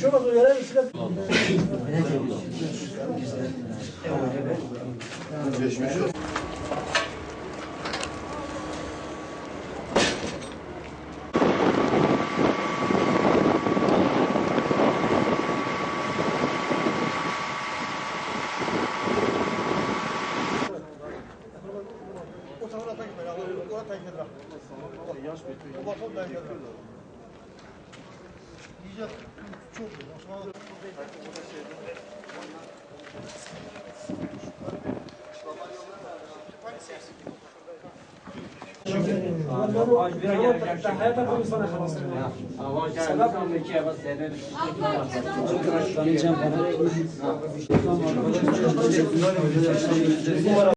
Şurada görev içine... Geçmiş olsun. Otağına tak etmek. Ona tak etmek. Yaş bitiyor. O bakım tak etmek. Yiyecek çok. Osmanlı. Alacağım bana.